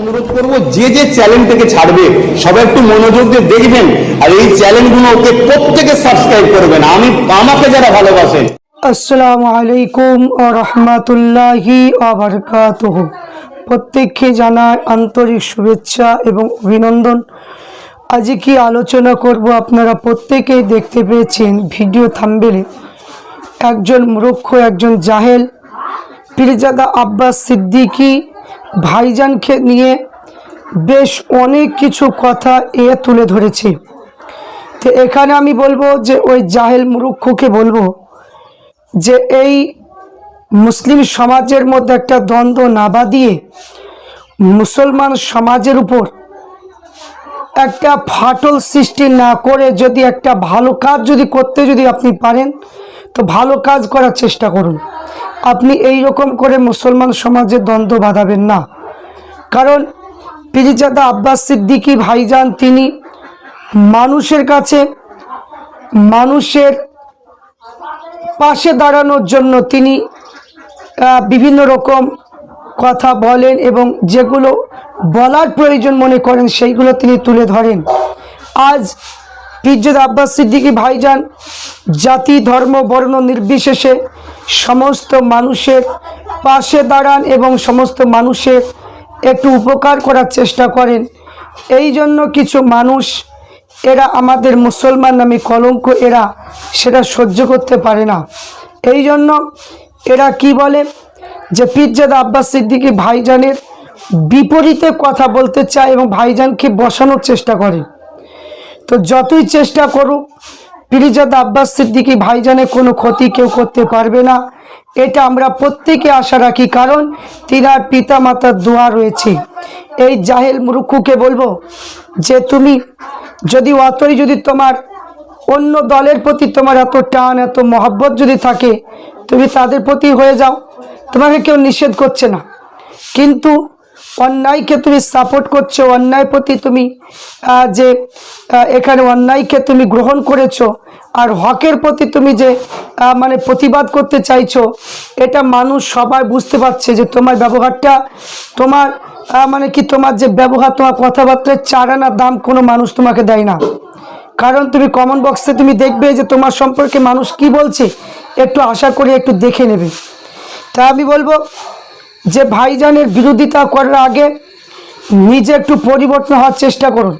অনুরোধ করব, যে যে চ্যানেলটাকে ছাড়বে, সবাই একটু মনোযোগ দিয়ে দেখবেন, আর এই চ্যানেলগুলোকে প্রত্যেকে সাবস্ক্রাইব করবেন। আমি, আমাকে যারা ভালোবাসেন আসসালামু আলাইকুম ও রহমতুল্লাহি আবরকাতুহ প্রত্যেককে জানায় আন্তরিক শুভেচ্ছা এবং অভিনন্দন। আজকে কি আলোচনা করব আপনারা প্রত্যেকেই দেখতে পেয়েছেন, ভিডিও থাম্বেলে। একজন মূর্খ একজন জাহেল, পীরজাদা আব্বাস সিদ্দিকী ভাইজানকে নিয়ে বেশ অনেক কিছু কথা এ তুলে ধরেছে। তো এখানে আমি বলব যে ওই জাহেল মূর্খকে বলব যে এই মুসলিম সমাজের মধ্যে একটা দ্বন্দ্ব না বাঁধিয়ে মুসলমান সমাজের উপর একটা ফাটল সৃষ্টি না করে যদি একটা ভালো কাজ যদি করতে যদি আপনি পারেন, তো ভালো কাজ করার চেষ্টা করুন। আপনি এই রকম করে মুসলমান সমাজে দ্বন্দ্ব বাঁধাবেন না। কারণ পিরিজাদা আব্বাস সিদ্দিকী ভাইজান তিনি মানুষের কাছে মানুষের পাশে দাঁড়ানোর জন্য তিনি বিভিন্ন রকম কথা বলেন এবং যেগুলো বলার প্রয়োজন মনে করেন সেইগুলো তিনি তুলে ধরেন। আজ পিজ্জত আব্বাস সিদ্দিকী ভাইজান জাতি, ধর্ম, বর্ণ নির্বিশেষে সমস্ত মানুষের পাশে দাঁড়ান এবং সমস্ত মানুষের একটু উপকার করার চেষ্টা করেন। এই জন্য কিছু মানুষ, এরা আমাদের মুসলমান নামে কলঙ্ক, এরা সেটা সহ্য করতে পারে না। এই জন্য এরা কি বলে যে পিজ্জাদা আব্বাস সিদ্দিকী ভাইজানের বিপরীতে কথা বলতে চায় এবং ভাইজানকে বসানোর চেষ্টা করে। তো যতই চেষ্টা করুক পিরিজাদা আব্বাস সিদ্দিকী ভাইজানের কোনো ক্ষতি কেউ করতে পারবে না। এটা আমরা প্রত্যেকে আশা রাখি, কারণ তিনার পিতা মাতার দোয়া রয়েছে। এই জাহেল মুরুক্ষুকে বলব যে তুমি যদি অতই যদি তোমার অন্য দলের প্রতি তোমার এত টান, এত মহব্বত যদি থাকে, তুমি তাদের প্রতি হয়ে যাও। তোমাকে কেউ নিষেধ করছে না। কিন্তু অন্যায়কে তুমি সাপোর্ট করছ অন্যায় প্রতি তুমি যে এখানে অন্যায়কে তুমি গ্রহণ করেছ আর হকের প্রতি তুমি যে মানে প্রতিবাদ করতে চাইছো, এটা মানুষ সবাই বুঝতে পারছে যে তোমার ব্যবহারটা, তোমার মানে কি তোমার যে ব্যবহার, তোমার কথাবার্তার চারানা দাম কোনো মানুষ তোমাকে দেয় না। কারণ তুমি কমন বক্সে তুমি দেখবে যে তোমার সম্পর্কে মানুষ কি বলছে, একটু আশা করে একটু দেখে নেবে। তা আমি বলব যে ভাইজানের বিরোধিতা করার আগে নিজে একটু পরিবর্তন হওয়ার চেষ্টা করুন।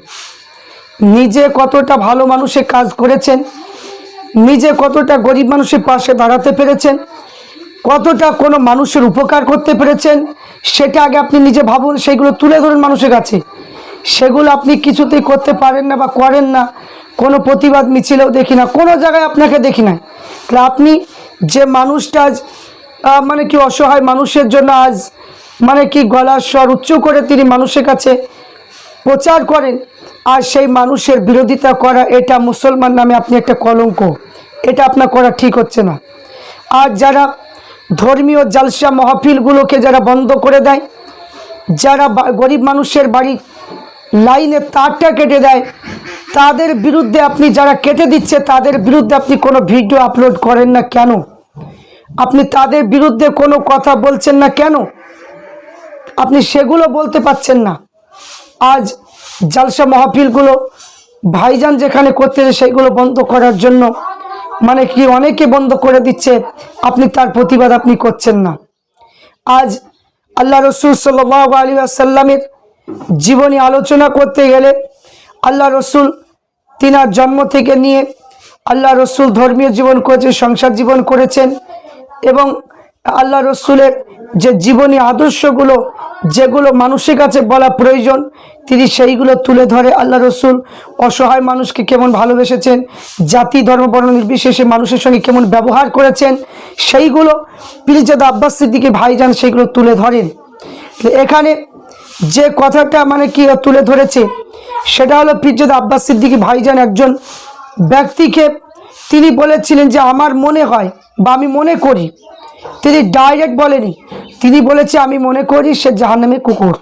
নিজে কতটা ভালো মানুষে কাজ করেছেন, নিজে কতটা গরিব মানুষের পাশে দাঁড়াতে পেরেছেন, কতটা কোনো মানুষের উপকার করতে পেরেছেন, সেটা আগে আপনি নিজে ভাবুন, সেগুলো তুলে ধরুন মানুষের কাছে। সেগুলো আপনি কিছুতেই করতে পারেন না বা করেন না। কোনো প্রতিবাদ মিছিলেও দেখি না, কোনো জায়গায় আপনাকে দেখি না। তাহলে আপনি যে মানুষটা মানে কি অসহায় মানুষের জন্য আজ মানে কি গলার স্বর উচ্চ করে তিনি মানুষের কাছে প্রচার করেন। আর সেই মানুষের বিরোধিতা করা, এটা মুসলমান নামে আপনি একটা কলঙ্ক। এটা আপনার করা ঠিক হচ্ছে না। আর যারা ধর্মীয় জালসা মহফিলগুলোকে যারা বন্ধ করে দেয়, যারা গরিব মানুষের বাড়ি লাইনে তারটা কেটে দেয়, তাদের বিরুদ্ধে আপনি যারা কেটে দিচ্ছে, তাদের বিরুদ্ধে আপনি কোনো ভিডিও আপলোড করেন না কেন? আপনি তাদের বিরুদ্ধে কোনো কথা বলছেন না কেন? আপনি সেগুলো বলতে পাচ্ছেন না। আজ জালসা মাহফিলগুলো ভাইজান যেখানে করতে সেইগুলো বন্ধ করার জন্য মানে কি অনেকে বন্ধ করে দিচ্ছে, আপনি তার প্রতিবাদ আপনি করছেন না। আজ আল্লাহ রসুল সাল্লাহ আলী আসাল্লামের জীবনী আলোচনা করতে গেলে আল্লাহ রসুল তিনার জন্ম থেকে নিয়ে আল্লাহ রসুল ধর্মীয় জীবন করেছেন সংসার জীবন করেছেন এবং আল্লাহ রসুলের যে জীবনী আদর্শগুলো, যেগুলো মানুষের কাছে বলা প্রয়োজন, তিনি সেইগুলো তুলে ধরে আল্লাহ রসুল অসহায় মানুষকে কেমন ভালোবেসেছেন, জাতি ধর্ম বর্ণ নির্বিশেষে মানুষের সঙ্গে কেমন ব্যবহার করেছেন, সেইগুলো পিরিজাদা আব্বাস সিদ্দিকি ভাইজান সেইগুলো তুলে ধরেন। এখানে যে কথাটা মানে কি তুলে ধরেছে, সেটা হলো পিরজাদ আব্বাস সিদ্দিকী ভাইজান একজন ব্যক্তিকে তিনি বলেছিলেন যে আমার মনে হয় বা আমি মনে করি। তিনি ডাইরেক্ট বলেনি। তিনি বলেছে, আমি মনে করি সে জাহান্নামে কুকুর।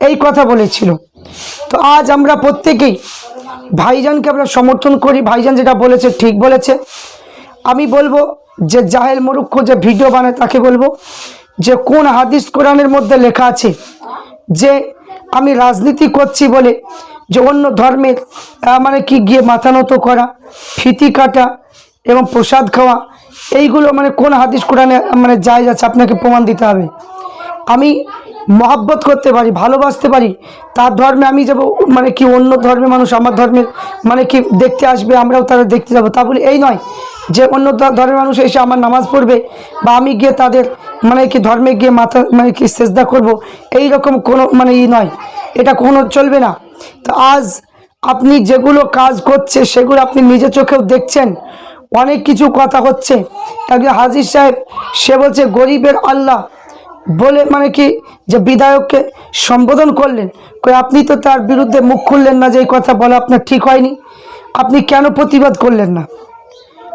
এই কথা বলেছিল। তো আজ আমরা প্রত্যেকেই ভাইজানকে আমরা সমর্থন করি। ভাইজান যেটা বলেছে, ঠিক বলেছে। আমি বলব যে জাহেল মরুক্ষ যে ভিডিও বানায়, তাকে বলব যে কোন হাদিস কোরআনের মধ্যে লেখা আছে যে, আমি রাজনীতি করছি বলে যে অন্য ধর্মের মানে কি গিয়ে মাথা নত করা, ফিতি কাটা এবং প্রসাদ খাওয়া, এইগুলো মানে কোন হাদিস কোরআনে মানে যায় যাচ্ছে আপনাকে প্রমাণ দিতে হবে। আমি মহাব্বত করতে পারি, ভালোবাসতে পারি, তার ধর্মে আমি যাব মানে কি অন্য ধর্মের মানুষ আমার ধর্মের মানে কি দেখতে আসবে, আমরাও তারা দেখতে যাব। তা বলে এই নয় যে অন্য ধর্মের মানুষ এসে আমার নামাজ পড়বে বা আমি গিয়ে তাদের মানে কি ধর্মে গিয়ে মাথা মানে কি সেজদা করব এই রকম কোনো মানে ই নয়। এটা কোনো চলবে না। তো আজ আপনি যেগুলো কাজ করছে, সেগুলো আপনি নিজে চোখেও দেখছেন। অনেক কিছু কথা হচ্ছে। একজন হাজির সাহেব, সে বলছে, গরিবের আল্লাহ। বলে মানে কি, যে বিধায়ককে সম্বোধন করলেন। আপনি তো তার বিরুদ্ধে মুখ খুললেন না যে এই কথা বলা আপনার ঠিক হয়নি। আপনি কেন প্রতিবাদ করলেন না?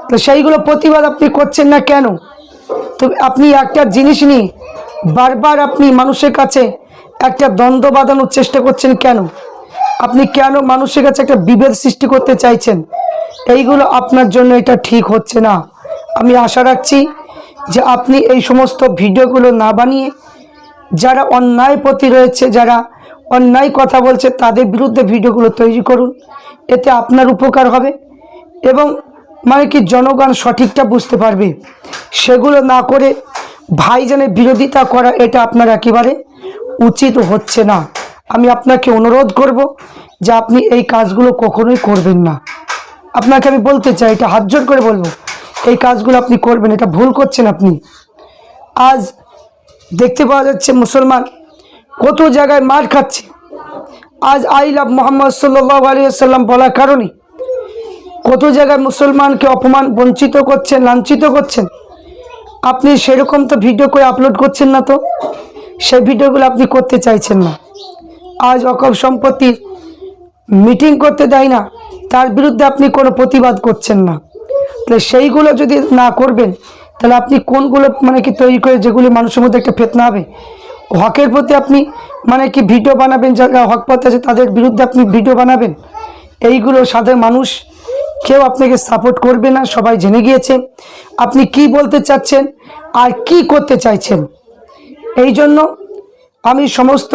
তো সেইগুলো প্রতিবাদ আপনি করছেন না কেন? তো আপনি একটা জিনিস নিয়ে বারবার আপনি মানুষের কাছে একটা দ্বন্দ্ব বাঁধানোর চেষ্টা করছেন কেন? আপনি কেন মানুষের কাছে একটা বিভেদ সৃষ্টি করতে চাইছেন? এইগুলো আপনার জন্য এটা ঠিক হচ্ছে না। আমি আশা রাখছি যে আপনি এই সমস্ত ভিডিওগুলো না বানিয়ে যারা অন্যায় প্রতি রয়েছে, যারা অন্যায় কথা বলছে, তাদের বিরুদ্ধে ভিডিওগুলো তৈরি করুন। এতে আপনার উপকার হবে এবং মানে কি জনগণ সঠিকটা বুঝতে পারবে। সেগুলো না করে ভাইজানের বিরোধিতা করা এটা আপনার একেবারে উচিত হচ্ছে না। আমি আপনাকে অনুরোধ করব যে আপনি এই কাজগুলো কখনোই করবেন না। আপনাকে আমি বলতে চাই, এটা হাত জোর করে বলব, এই কাজগুলো আপনি করবেন, এটা ভুল করছেন আপনি। আজ দেখতে পাওয়া যাচ্ছে মুসলমান কত জায়গায় মার খাচ্ছে। আজ আই লাভ মোহাম্মদ সাল্লাহ আলিয়াল্লাম বলার কারণে কত জায়গায় মুসলমানকে অপমান, বঞ্চিত করছেন, লাঞ্ছিত করছেন। আপনি সেরকম তো ভিডিও করে আপলোড করছেন না তো, সেই ভিডিওগুলো আপনি করতে চাইছেন না। আজ অকপ সম্পত্তির মিটিং করতে দেয় না, তার বিরুদ্ধে আপনি কোনো প্রতিবাদ করছেন না। তাহলে সেইগুলো যদি না করবেন, তাহলে আপনি কোনগুলো মানে কি তৈরি করে যেগুলি মানুষের মধ্যে একটা ফেতনা হবে, হকের প্রতি আপনি মানে কি ভিডিও বানাবেন যারা হক পথে আছে তাদের বিরুদ্ধে আপনি ভিডিও বানাবেন, এইগুলো সাধারণ মানুষ কেউ আপনাকে সাপোর্ট করবে না, সবাই জেনে গিয়েছে। আপনি কি বলতে চাচ্ছেন আর কি করতে চাইছেন? এই জন্য আমি সমস্ত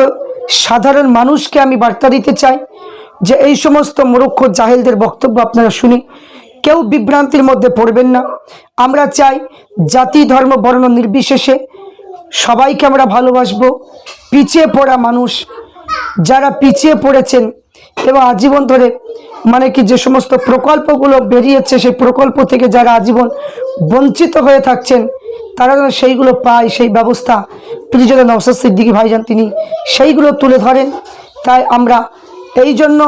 সাধারণ মানুষকে আমি বার্তা দিতে চাই যে এই সমস্ত মূর্খ জাহেলদের বক্তব্য আপনারা শুনে কেউ বিভ্রান্তির মধ্যে পড়বেন না। আমরা চাই জাতি, ধর্ম, বর্ণ নির্বিশেষে সবাইকে আমরা ভালোবাসবো। পিছিয়ে পড়া মানুষ যারা পিছিয়ে পড়েছেন এবং আজীবন ধরে মানে কি যে সমস্ত প্রকল্পগুলো বেরিয়েছে, সেই প্রকল্প থেকে যারা আজীবন বঞ্চিত হয়ে থাকছেন তারা যেন সেইগুলো পায়, সেই ব্যবস্থা প্রিজনে নওসাদ সিদ্দিকী ভাইজান তিনি সেইগুলো তুলে ধরেন। তাই আমরা এই জন্য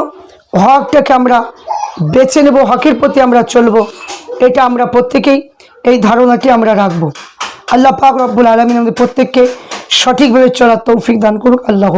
হকটাকে আমরা বেছে নেব, হকের প্রতি আমরা চলব। এটা আমরা প্রত্যেকেই এই ধারণাটি আমরা রাখব। আল্লাহ পাক রব্বুল আলমিন আমাদের প্রত্যেককে সঠিকভাবে চলার তৌফিক দান করুক। আল্লাহ